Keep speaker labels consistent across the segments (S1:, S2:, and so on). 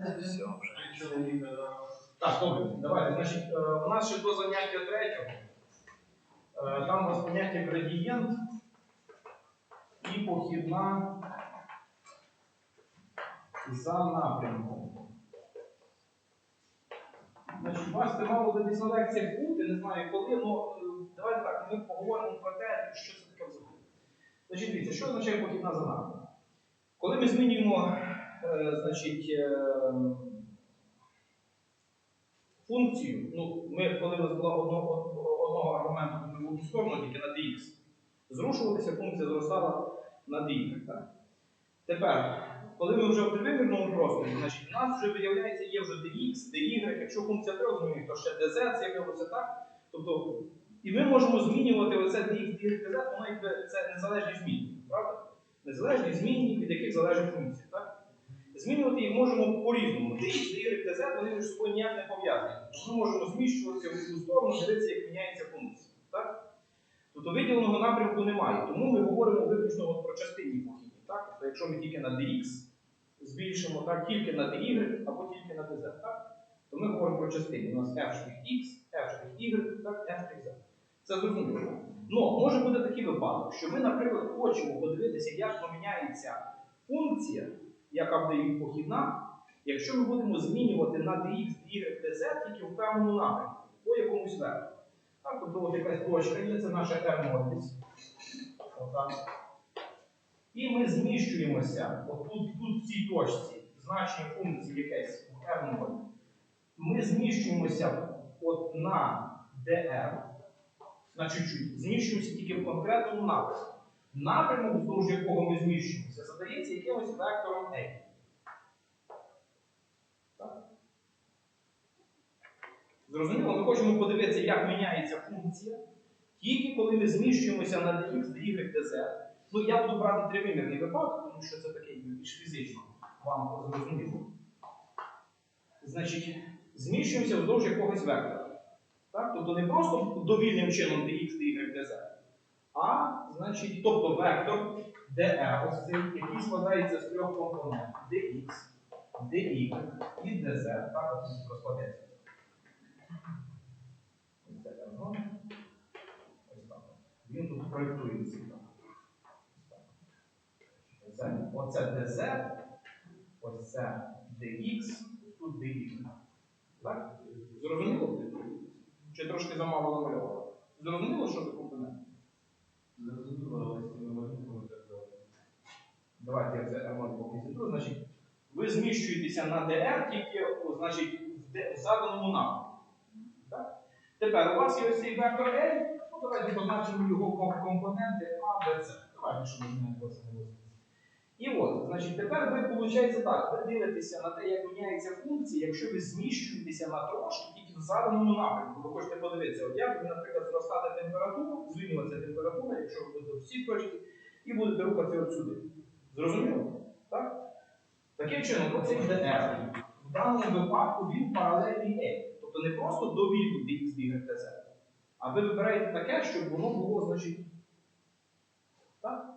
S1: Все вже.
S2: Так, добре, давайте. Значить, е, у нас ще до заняття третього. Е, Там у вас поняття градієнт і похідна за напрямком. Значить, у вас це мало би десь на лекціях бути, не знаю коли, але давайте так, ми поговоримо про те, що це таке взагалі. Значить, дивіться, що означає похідна за напрямком? Коли ми змінюємо, значить, е, функцію, ну, ми, коли у нас була одного, одного аргументу в одну сторону, тільки на dx, зрушувалася, функція зростала на. Так? Тепер, коли ми вже в тривимірному просторі, значить у нас вже виявляється, є вже dx, dy, якщо функція трьохзмінних, то ще dz з'явилося так. Тобто, і ми можемо змінювати оце dx, dy, dz, воно якби це незалежні змінні, правда? Незалежні змінні, від яких залежить функція. Змінювати їх можемо по-різному. y, dz, вони між собою ніяк не пов'язані. Ми можемо зміщуватися в одну сторону, дивитися, як міняється функція. Так? Тобто виділеного напрямку немає. Тому ми говоримо виключно от про частинні похідні. Тобто, якщо ми тільки на dx збільшимо, так, тільки на dy або тільки на dz, так? то ми говоримо про частини. У нас f'(x, f'(y, f'(z. Це зрозуміло. Ну, може бути такий випадок, що ми, наприклад, хочемо подивитися, як поміняється функція, яка буде їх похідна, якщо ми будемо змінювати на dx, dy, dz тільки в певному напрямку, по якомусь вектору. Так, тобто от якась точка є, це наша r десь. Отак. І ми зміщуємося отут, тут в цій точці, значення функції якесь в r0. Ми зміщуємося от на dr, на чуть-чуть, зміщуємося тільки в конкретному напрямку. Напрямок, вздовж якого ми зміщуємося, задається якимось вектором A. Зрозуміло, ми хочемо подивитися, як міняється функція, тільки коли ми зміщуємося на dx, dy, dz. Ну, я буду брати тривимірний випадок, тому що це таке більш фізично вам зрозуміло. Значить, зміщуємося вздовж якогось вектора. Так? Тобто не просто довільним чином dx, dy, dz, значить, тобто вектор dr, який складається з трьох компонентів dx, dy і dz. Так, розкладеться. Ось це R0. Ось так. Він тут проєктується. оце dz, ось це dx, тут dy. Так? Зрозуміло? Чи трошки замало намальовано? Зрозуміло, що це компонент? Давайте я це R0 поки зітру. Значить, ви зміщуєтеся на DR тільки значить, в заданому напрямку. Так? Тепер у вас є ось цей вектор L, ну давайте позначимо його компоненти А, Б, С. Давайте, щоб ми знаємо, це. І от, значить, тепер ви, виходить так, ви дивитеся на те, як міняється функція, якщо ви зміщуєтеся на трошки тільки в заданому напрямку. Ви хочете подивитися, от як буде, наприклад, зростати температура, змінюватися температура, якщо ви будете в цій точці, і будете рухатися от сюди. Зрозуміло? Так? Таким чином, оцей DR в даному випадку він паралельний A. Тобто не просто довільний dx, y, dz, а ви вибираєте таке, щоб воно було, значить. Так?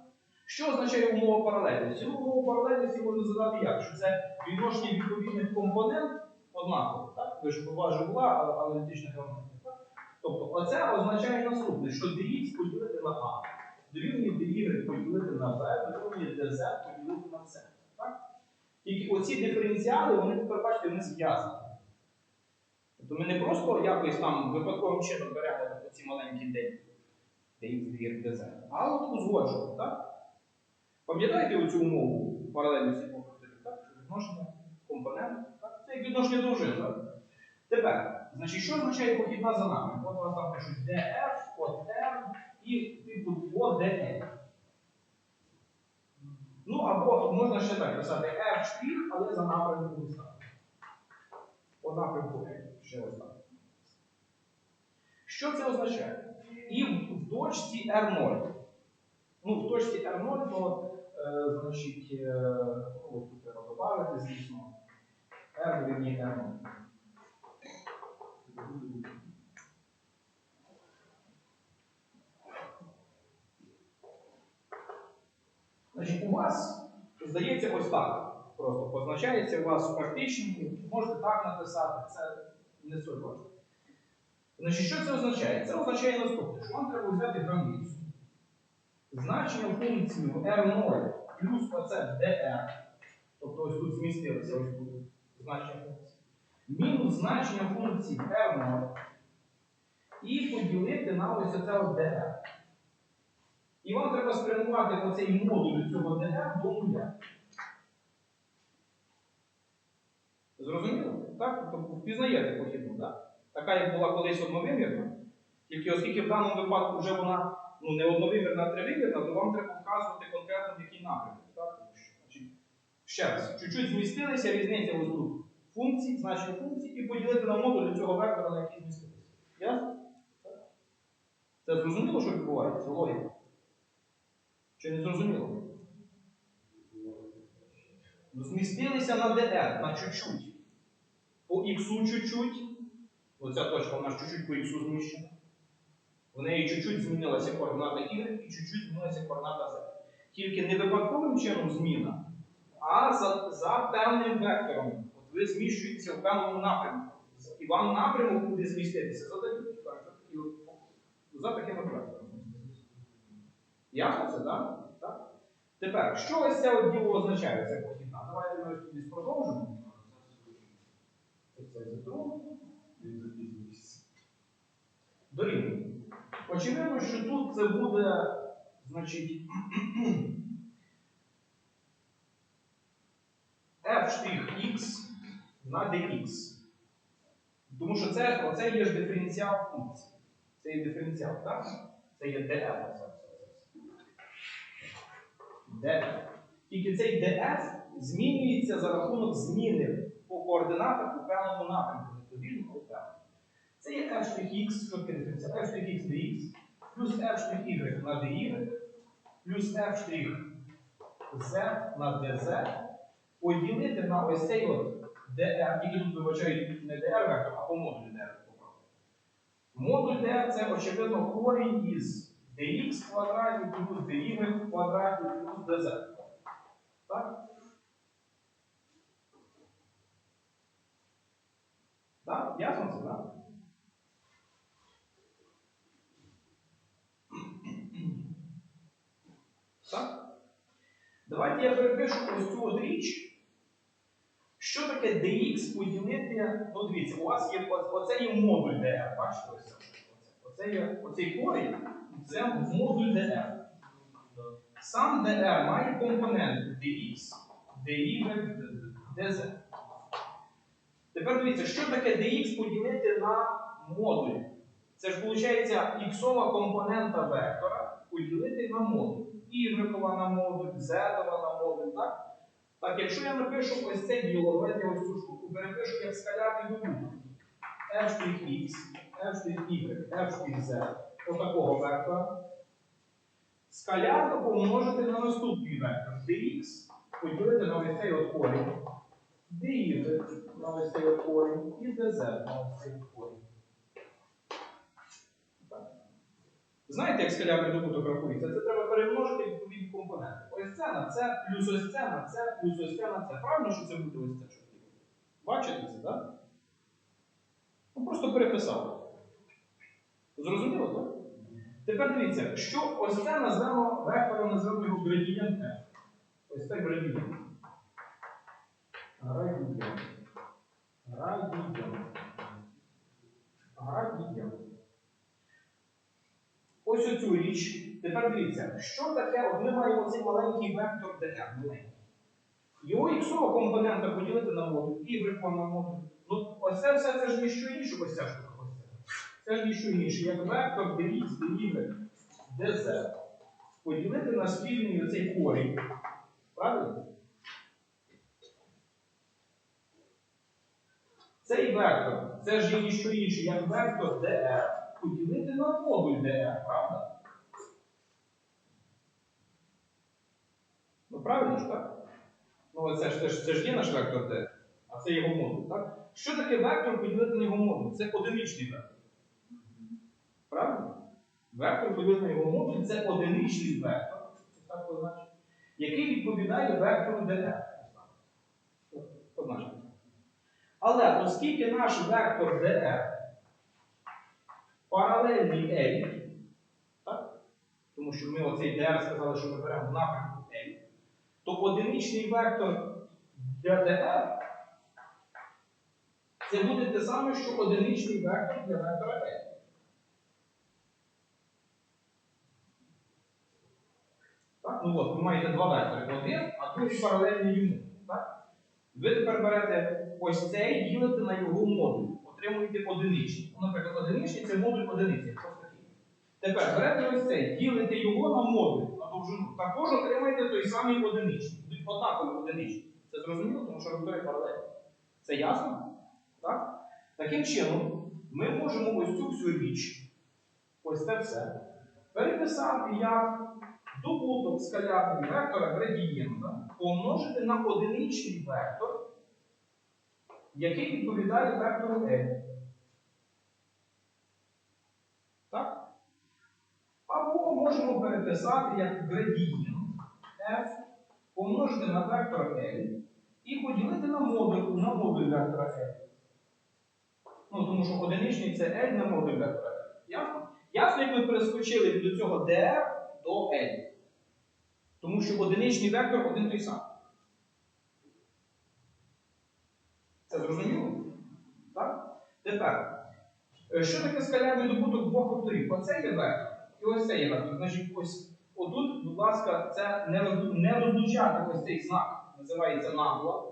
S2: Що означає умова паралельності? Ну, умову паралельності можна задати як? Що це відношення відповідних компонент однаково. Так? Ви ж у була аналітична геометрія. Тобто, оце означає наступне, що dx поділити на А, дорівнює dy поділити на b, дорівнює dz поділити на c. Так? Тільки оці диференціали, вони тепер бачите, вони зв'язані. Тобто ми не просто якось там випадковим чином беремо оці маленькі d, dx, dz, а от узгоджуємо, так? Пам'ятаєте оцю умову паралельності векторів, так? Відношення компонент, так? Це як відношення дружин, так? Тепер, значить, що означає похідна за нами? От у вас там пишуть df, r і типу dn. Ну, або можна ще так писати f але за напрямку листа. По напрямку. Ще ось так. Що це означає? І в, точці R0. Ну, в точці R0, то, значить, е, ну, тут треба додати, звісно, R дорівнює R0. Значить, у вас здається ось так. просто позначається у вас в практичній, можете так написати, це не суть важливо. Значить, що це означає? Це означає наступне, що вам треба взяти границю. Значення функції R0 плюс оце dr, тобто ось тут змістилося, ось тут значення функції, мінус значення функції R0 і поділити на ось оце dr. І вам треба спрямувати оцей модуль цього dr до нуля. Зрозуміло? Так? Тобто впізнаєте похідну, так? Така, як була колись одновимірна, тільки оскільки в даному випадку вже вона ну, не одновимірна, а тривимірна, то вам треба вказувати конкретно в який напрямок. Так? Ще раз, чуть-чуть змістилися, різниця ось тут функцій, значення функцій, і поділити на модуль цього вектора, на який змістилися. Ясно? Це зрозуміло, що відбувається? Логіка? Чи не зрозуміло? Змістилися на DR, на чуть-чуть. По X чуть-чуть. Оця точка у нас чуть-чуть по X зміщена. В неї чуть-чуть змінилася координата Y і чуть-чуть змінилася координата Z. Тільки не випадковим чином зміна, а за, за певним вектором. От ви зміщуєтеся в певному напрямку. І вам напрямок буде зміститися за таким, за таким вектором. Ясно це, так? так? Тепер, що ось це от діло означає, ця похідна? Давайте ми тоді продовжимо. Це. Дорівнює. Очевидно, що тут це буде, значить, f'x на dx. Тому що це, оце є ж диференціал функції. Це є диференціал, так? Це є df. df. Тільки цей df змінюється за рахунок зміни по координатах у певному напрямку, не довільно, а у певному. Це є f'x, що таке диференціал? f'x dx, плюс f'y на dy, плюс f' z на dz, поділити на ось цей от dr, тільки тут вибачають не dr а по модулю dr. Модуль dr це, очевидно, корінь із dx в квадраті плюс dy в квадраті плюс dz. Так? Ясно це, так? Так? Давайте я перепишу ось цю от річ. Що таке dx поділити? Ну, дивіться, у вас є оце є модуль dr. Бачите ось це? Оце є оцей корінь, це модуль dr. Сам dr має компоненти dx, dy, dz. Тепер дивіться, що таке dx поділити на модуль? Це ж виходить іксова компонента вектора поділити на модуль. Y на модуль, Z на модуль, так? Так, якщо я напишу ось це діло, давайте я ось цю штуку перепишу як скалярний добуток. f'x, f'y, f'z отакого вектора. Скалярно помножити на наступний вектор. dx поділити на ось цей от корінь. dy на ось цей от корінь і dz на ось цей от корінь. Знаєте, як скалярний добуток рахується? Це треба перемножити відповідні компоненти. Ось це на це, плюс ось це на це, плюс ось це на це. Правильно, що це буде ось це? що? Бачите це, так? Ну просто переписав. Зрозуміло, так? Тепер дивіться, що ось це назвемо вектором, назвемо його градієнт F. Ось це градієнт. Градієнт. Градієнт. Градієнт. Ось оцю річ. Тепер дивіться, що таке, от ми маємо цей маленький вектор dr, маленький. Його іксова компонента поділити на модуль, y на модуль. Ну, ось все це ж ніщо інше, ось ця штука. Ось це. Це ж ніщо інше, як вектор dx, dy, dz. Поділити на спільний оцей корінь. Правильно? Цей вектор, це ж є ніщо інше, як вектор dr поділити на модуль dr, правда? Ну правильно ж так? Ну це ж, це ж, це ж є наш вектор d, а це його модуль, так? Що таке вектор поділити на його модуль? Це одиничний вектор. Правильно? Вектор поділити на його модуль це одиничний вектор, так позначить, який відповідає вектору dr. Позначимо. Але оскільки наш вектор dr паралельний L, так? тому що ми оцей dr сказали, що ми беремо напрямку L, то одиничний вектор для dr це буде те саме, що одиничний вектор для вектора L. Так? Ну от, ви маєте два вектори. Один, а другий паралельний йому. Так? Ви тепер берете ось цей, ділите на його модуль. Отримуєте одиничний. Ну, наприклад, одиничний це модуль одиниці. Тепер берете ось цей, ділите його на модуль, на довжину. Також отримаєте той самий одиничний. Будуть однакові одиничні. Це зрозуміло, тому що векторі паралельні. Це ясно? Так? Таким чином, ми можемо ось цю всю річ, ось це все, переписати як добуток скалярного вектора градієнта помножити на одиничний вектор, який відповідає вектору L. Так? Або можемо переписати як градієнт f помножити на вектор L і поділити на модуль, на модуль вектора L. Ну, тому що одиничний це L на модуль вектора L. Ясно? Ясно, як ми перескочили від цього dr до L. Тому що одиничний вектор один той самий. Це зрозуміло? Так? Тепер, е, що таке скалярний добуток двох векторів? Оце є вектор. І ось це є вектор. Значить, ось отут, будь ласка, це не, не розлучати ось цей знак. Називається набла.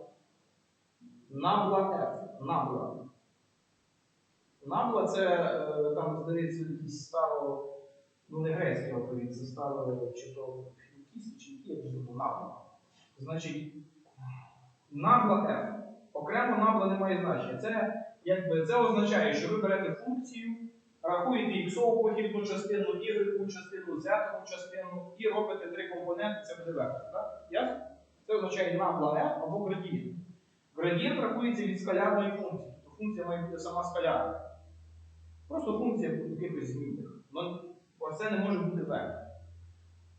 S2: Набла F. Набла. Набла це е, там, здається, якісь старо, ну не грецький алфавіт, це старо чи то фінікійський, чи який, я забув, набла. Значить, набла F. Окремо набла не має значення. Це, якби, це означає, що ви берете функцію, рахуєте іксову похідну частину, y частину, z частину і робите три компоненти, це буде вектор. Це означає набла F або градієнт. Градієнт рахується від скалярної функції. Тобто функція має бути сама скалярна. Просто функція якихось змінних. Ну, Оце не може бути вектор.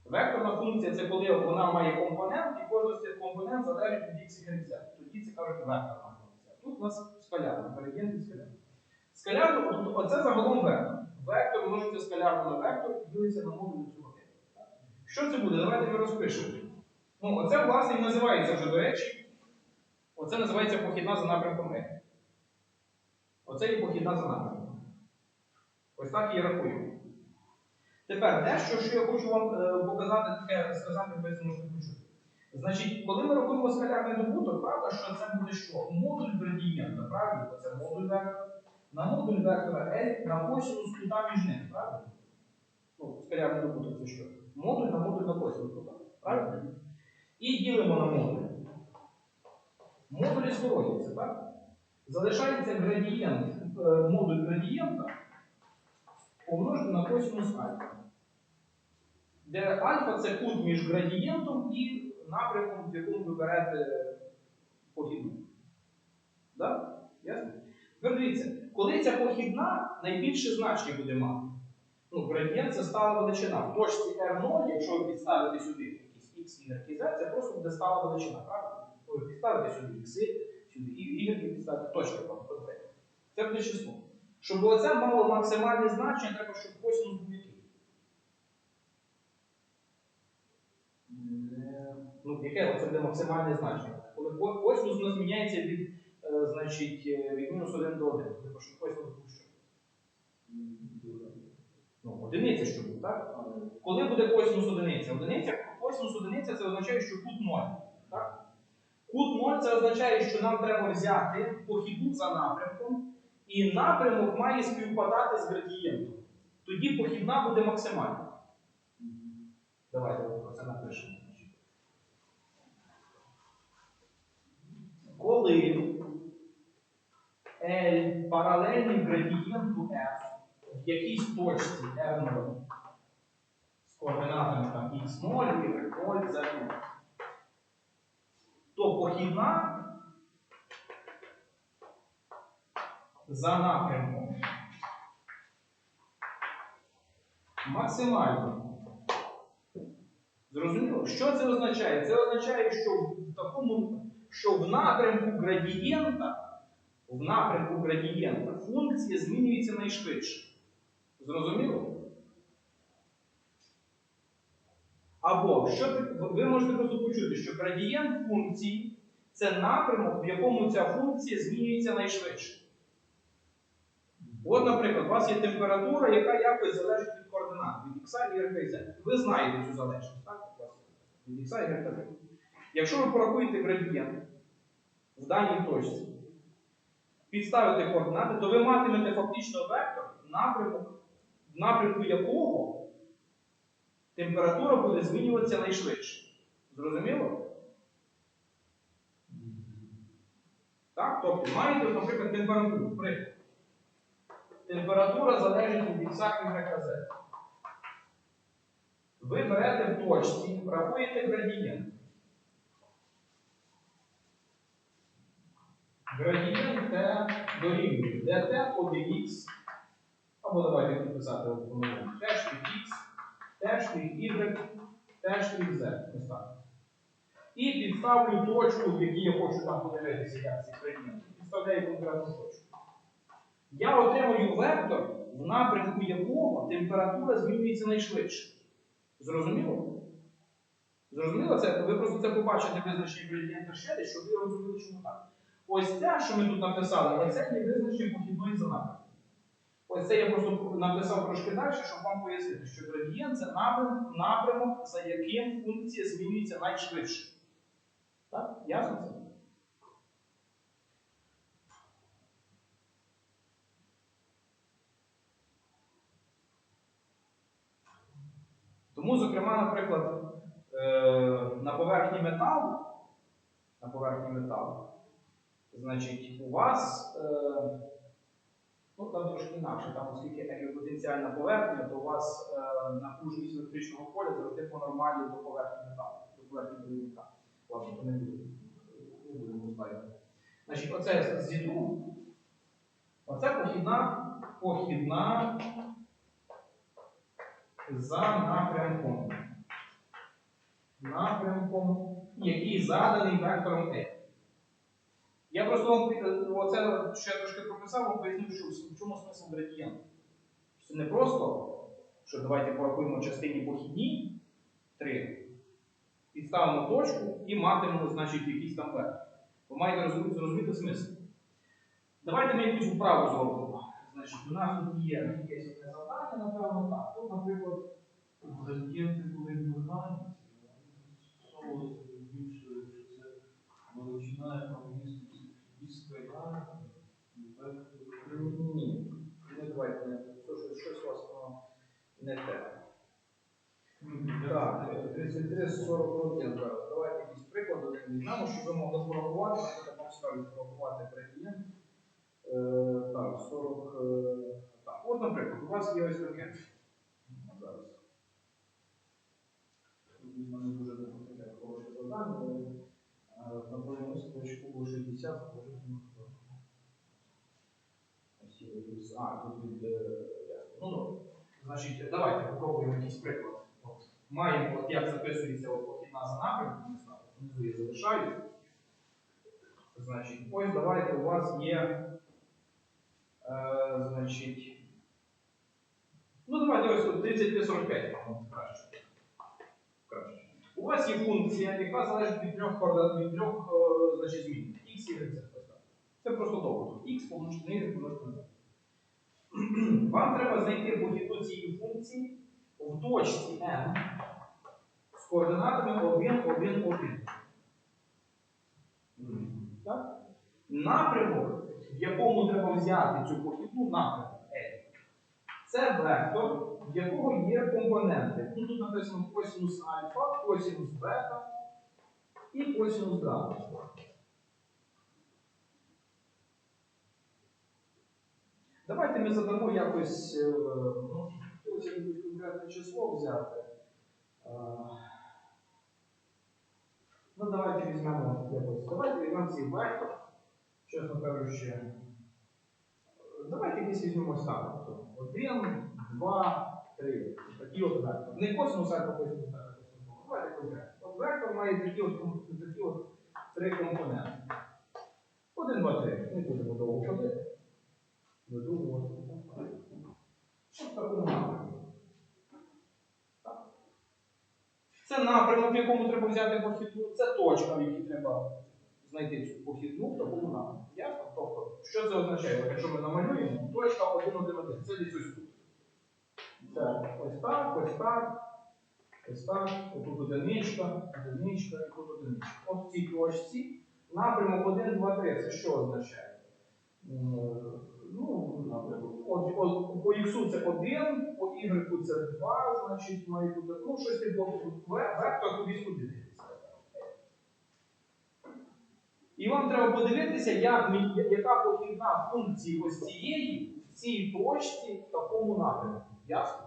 S2: Векторна функція це коли вона має компонент, і кожен з цих компонент залежить від x, y, z. Тоді це кажуть векторна функція. Тут у нас скалярна, градієнт скалярна. Скалярно, тобто оце загалом вектор. Вектор множиться скалярно на вектор і ділиться на модуль цього типу. Що це буде? Давайте ми розпишемо. Ну, оце, власне, і називається вже, до речі, оце називається похідна за напрямком Е. Оце є похідна за напрямком. Ось так її рахуємо. Тепер дещо, що я хочу вам е, показати, таке сказати, ви зможете почути. Значить, коли ми рахуємо скалярний добуток, правда, що це буде що? Модуль градієнта, правильно? Це модуль вектора. На модуль вектора L на косинус кута між ними, правильно? Ну, скалярний добуток це що? Модуль на модуль на косинус кута. Правильно? І ділимо на модуль. Модулі скоротяться, так? Залишається градієнт, е, модуль градієнта помножити на косинус альфа. Де альфа це кут між градієнтом і напрямком, в якому ви берете похідну. Да? Ясно? Тепер дивіться, коли ця похідна найбільше значення буде мати. Ну, градієнт це стала величина. В точці R0, якщо ви підставите сюди якісь x, y, z, це просто буде стала величина, правильно? Ви підставите сюди x, сюди y, і підставите точки там. Це буде число. Щоб оце мало максимальне значення, треба, щоб косинус був який. Ну, яке оце буде максимальне значення? Коли ко- косинус у нас міняється від, е, значить, е, від мінус 1 до 1. Тобто, щоб косинус був що? Ну, одиниця що буде, так? Коли буде косинус одиниця? Одиниця, косинус одиниця це означає, що кут 0. Так? Кут 0 це означає, що нам треба взяти похідну за напрямком, і напрямок має співпадати з градієнтом. Тоді похідна буде максимальна. Давайте про це напишемо. Коли L паралельний градієнту F в якійсь точці R0 з координатами там x0, y0, z0, то похідна за напрямком максимально. Зрозуміло? Що це означає? Це означає, що в такому, що в напрямку градієнта, в напрямку градієнта функція змінюється найшвидше. Зрозуміло? Або що ви можете просто почути, що градієнт функції це напрямок, в якому ця функція змінюється найшвидше. От, наприклад, у вас є температура, яка якось залежить від координат, від х, y і z. Ви знаєте цю залежність, так? Від х, та z. Якщо ви порахуєте градієнт в даній точці, підставите координати, то ви матимете фактично вектор, напрямок, в напрямку якого температура буде змінюватися найшвидше. Зрозуміло? Так? Тобто маєте, наприклад, температуру. Приклад. Температура залежить від х, y. Ви берете в точці, рахуєте градієнт. Градієнт Т дорівнює dt по dx, або давайте підписати по-новому. Т штрих х, Т штрих y, Т штрих z. Ось так. І підставлю точку, в якій я хочу там подивитися, як ці градієнти. Підставляю конкретну точку. Я отримую вектор, в напрямку якого температура змінюється найшвидше. Зрозуміло? Зрозуміло? Це, ви просто це побачите визначення градієнта ще щоб ви розуміли, чому так. Ось це, що ми тут написали, оце є визначення похідної за напрямку. Ось це я просто написав трошки далі, щоб вам пояснити, що градієнт це напрямок, напрямок, за яким функція змінюється найшвидше. Так? Ясно це? Тому, зокрема, наприклад, е, на поверхні металу, на поверхні металу, значить, у вас, е, ну там трошки інакше, там, оскільки еквіпотенціальна поверхня, то у вас е, напруженість електричного поля завжди по нормалі до поверхні металу, до поверхні провідника. Ладно, то не будемо ставити. Значить, оце зітру, оце похідна, похідна за напрямком. Напрямком, який заданий вектором E. Я просто вам е, оце ще трошки прописав, вам поясню, що в чому смисл градієнту. Це не просто, що давайте порахуємо частині похідній 3, підставимо точку і матимемо, значить, якийсь там вектор. Ви маєте розуміти, зрозуміти смисл. Давайте ми якусь вправу зробимо. Значить, у нас тут є якесь одне завдання, напевно, так. Тут, наприклад,
S1: Градієнти, збільшує, що це величина, яка міститься віска яра, і вектор.
S2: ні, не давайте не щось, щось у вас воно не те. Так, 33-41 зараз. Давайте якийсь приклад один візьмемо, щоб ви могли порахувати, наприклад, вам скажуть порахувати градієнт. Е, так, 40. е, так, от, наприклад, у вас є ось таке. Зараз. Тут в мене дуже таке хороше завдання, але е, на твоєму строчку 60 положити на хвилину. Ось є якийсь- А, тут від. е. Ну, добре. Значить, давайте попробуємо якийсь приклад. От. Маємо, от як записується похідна за напрямком, внизу я залишаю. Значить, ось давайте у вас є. Е, значить. Ну, давайте ось тут 33-45, мабуть, краще. Краще. У вас є функція, яка залежить від трьох координат, від трьох е, значить, змін. X, Y, Z. Це просто довго. X помножити на Y помножити на Z. Вам треба знайти похідну цієї функції в точці n з координатами 1, 1, 1. Так? Напрямок, в якому треба взяти цю похідну напрямок L, це вектор, в якого є компоненти. Ну, тут написано косинус альфа, косинус бета і косинус гамма. Давайте ми задамо якось, е, ну, конкретне число взяти. Е, Ну, давайте візьмемо якось. Давайте візьмемо цей вектор, чесно кажучи. Давайте якийсь візьмемо саме. Один, два, три. Такі от вектор. Не косинус, а косинус, а косинус. Давайте конкретно. От вектор має такі от, такі от три компоненти. Один, два, три. Не будемо довго ходити. Видумувати. Що в такому напрямку? Це напрямок, в якому треба взяти похідну, це точка, в якій треба знайти цю похідну в такому напрямку. Ясно? Тобто, що це означає? Якщо ми намалюємо, точка 1, 1, 1. Це десь тут. Це ось так, ось так, ось так, отут одиничка, одиничка і тут одиничка. От в цій точці напрямок 1, 2, 3. Це що означає? Ну, от, по іксу це 1, по y це 2, значить має бути, ну, щось типу, вектор кудись дивиться. І вам треба подивитися, як, яка похідна функції ось цієї в цій точці в такому напрямку. Ясно?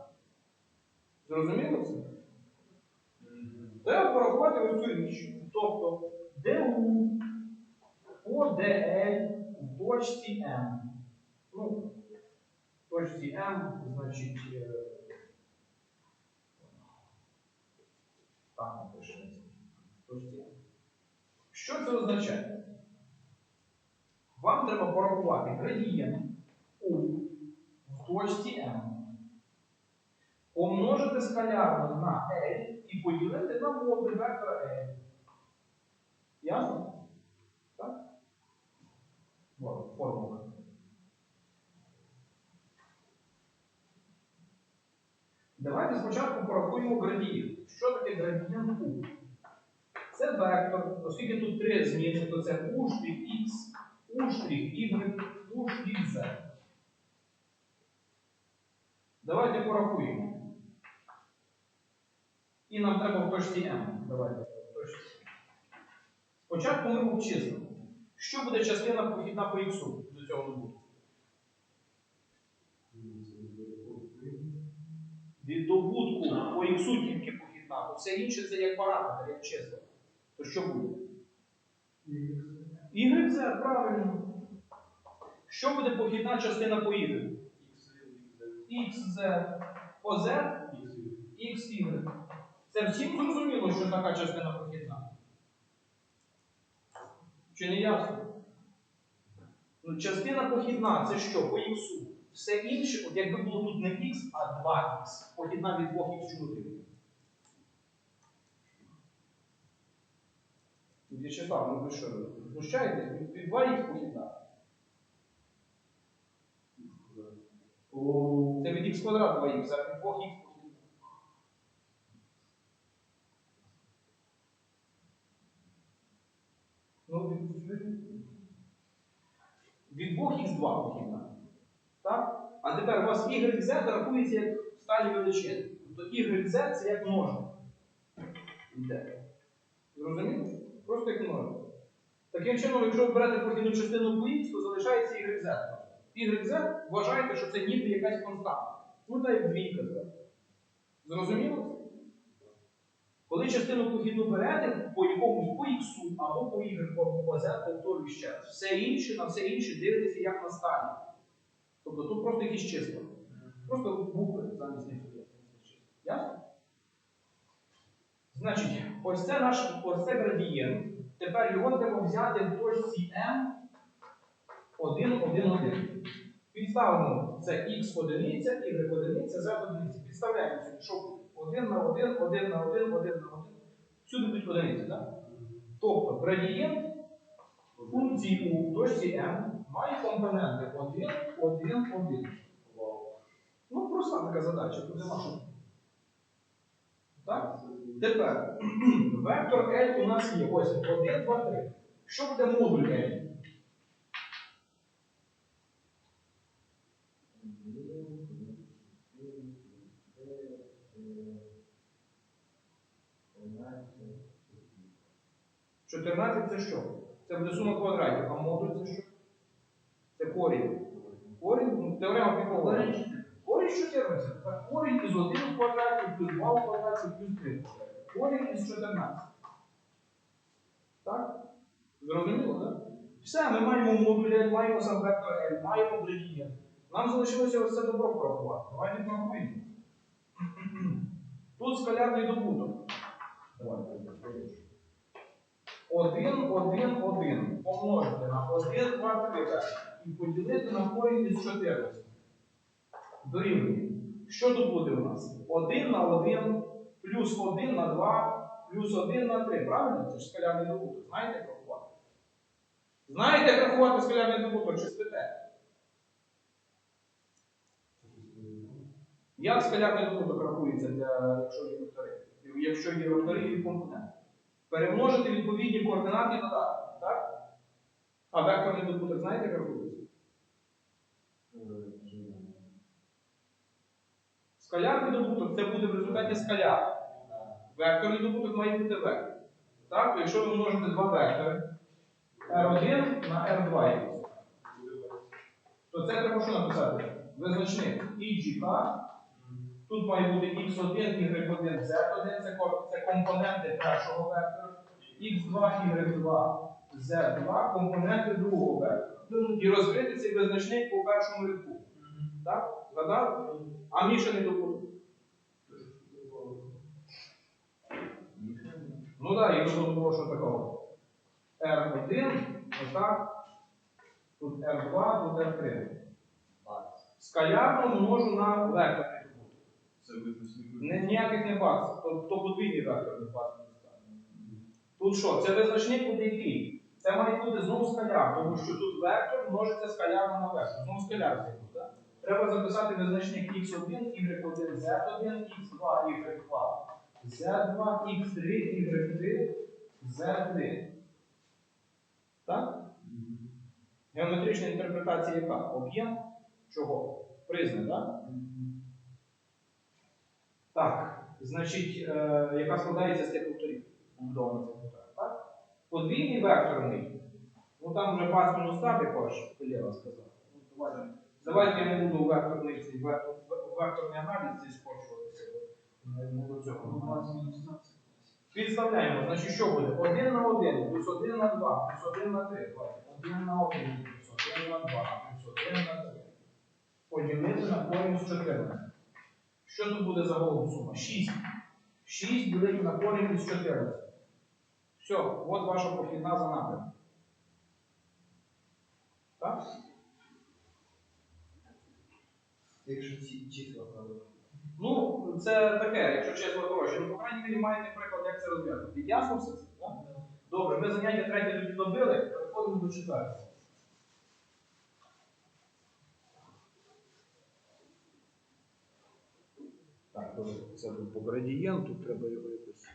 S2: Зрозуміло це? Треба порахувати ось цю річ. Тобто ДУ по ДЛ в точці М. М, значить. е, Так, напишемо. Точці М. Що це означає? Вам треба порахувати градієнт У в точці М. Помножити скалярно на L і поділити на модуль вектора L. Ясно? Так? Формула. Давайте спочатку порахуємо градієнт. Що таке градієнт U? Це вектор, оскільки тут три зміни, то це U' X, U Y, U' Z. Давайте порахуємо. І нам треба в точці М. Давайте в точці. Спочатку ми обчислимо. Що буде частина похідна по Х до цього добутку? Від добутку по Х тільки похідна, то все інше це як параметр, як число. То що буде? YZ, правильно. Що буде похідна частина по Y? XZ. По Z XY. Це всім зрозуміло, що така частина похідна? Чи не ясно? Ну, частина похідна це що? По х. Все інше, от якби було тут не х, а 2х. Похідна від 2х чому дивно? В'ячеслав, ну ви що, знущаєтесь? Від- Від 2х похідна. Це від х квадрат 2х, а від 2х похідна. Ну, від, від, від 2х2 похідна. Так? А тепер у вас YZ рахується як сталі величини. Тобто YZ це як. Йде. Зрозуміло? Просто як множник. Таким чином, якщо ви берете похідну частину по Х, то залишається YZ. YZ вважаєте, що це ніби якась константа. Ну, та як двійка зверху. Зрозуміло? Коли частину похідну берете по якомусь по Х або по Y, або по Z, повторюю ще раз. Все інше, на все інше дивитеся як на сталі. Тобто тут просто якісь числа. Просто букви замість них є. Ясно? Значить, ось це наш ось це градієнт. Тепер його треба взяти в точці М 1, 1, 1. Підставимо це X одиниця, Y одиниця, Z одиниця. Підставляємо сюди, що буде? 1 на 1, 1 на 1, 1 на 1. Всюди будуть одиниці, так? Тобто градієнт функції у точці m має компоненти 1, 1, 1. Ну, проста така задача, тут нема що. Так? Тепер вектор L у нас є. Ось 1, 2, 3. Що буде модуль L? – 14 це що? Це буде сума квадратів, а модуль це що? Корінь. Корінь, ну, теорема Пікова. Корінь 14. Так, корінь із 1 в квадраті, плюс 2 в квадраті, плюс 3 в квадраті. Корінь із 14. Так? Зрозуміло, так? Все, ми маємо модуль L, маємо сам вектор L, маємо градієнт. Нам залишилося ось це добро порахувати. Давайте порахуємо. Тут скалярний добуток. Давайте. 1, 1, 1 помножити на 1, 2, 3 і поділити на корінь із 14. Дорівнює. Що тут буде у нас? 1 на 1 плюс 1 на 2 плюс 1 на 3. Правильно? Це ж скалярний добуток. Знаєте як рахувати? Знаєте, як рахувати скалярний добуток чи спите? Як скалярний добуток рахується, для, якщо є вектори? Якщо є вектори і компоненти? Перемножити відповідні координати і додати. Так? А векторний добуток знаєте, як рахується? Скалярний добуток це буде в результаті скаляр. Векторний добуток має бути вектор. Так? Якщо ви множите два вектори R1 на R2, то це треба що написати? Визначник IGK. Тут має бути x1, y1, z1, це, це компоненти першого вектора, x2, y2, z2, компоненти другого вектора. І розкрити цей визначник по першому рядку. Так? Згадав? А мішаний добуток? Ну так, якщо було що такого. R1, отак. Тут R2, тут R3. Скалярно множу на. Не, ніяких не баксів, то, подвійний вектор не баксів. Тут що? Це визначник буде який? Це має бути знову скаляр, тому що тут вектор множиться скалярно на вектор. Знову скаляр цей так? Треба записати визначник x1, y1, z1, x2, y2, z2, x3, y3, z3. Так? Геометрична інтерпретація яка? Об'єм чого? Призми, так? Так, значить, е, яка складається з тих цих векторів, так? Подвійний векторний. Ну там вже пас мінус так, як ваш колега сказав. Ну, давайте, давайте я не буду векторний цей вектор, векторний аналіз цей скорчуватися. Не, не до цього.
S1: Ну, у нас мінус 15.
S2: Підставляємо, значить, що буде? 1 на 1, плюс 1 на 2, плюс 1 на 3. 1 на 1, плюс 1 на 2, плюс 1 на 3. Поділити на корінь з 14. Що тут буде загалом сума? 6. 6 ділити на корінь із 14. Все, от ваша похідна за напрямок. Так?
S3: Якщо ці числа правильно.
S2: Ну, це таке, якщо чесно гроші. Ну, по крайній мірі, маєте приклад, як це розв'язати. Ясно все це? Так? Добре, ми заняття третє тоді добили, переходимо до четвертого. Так, добре, це був по градієнту, треба його якось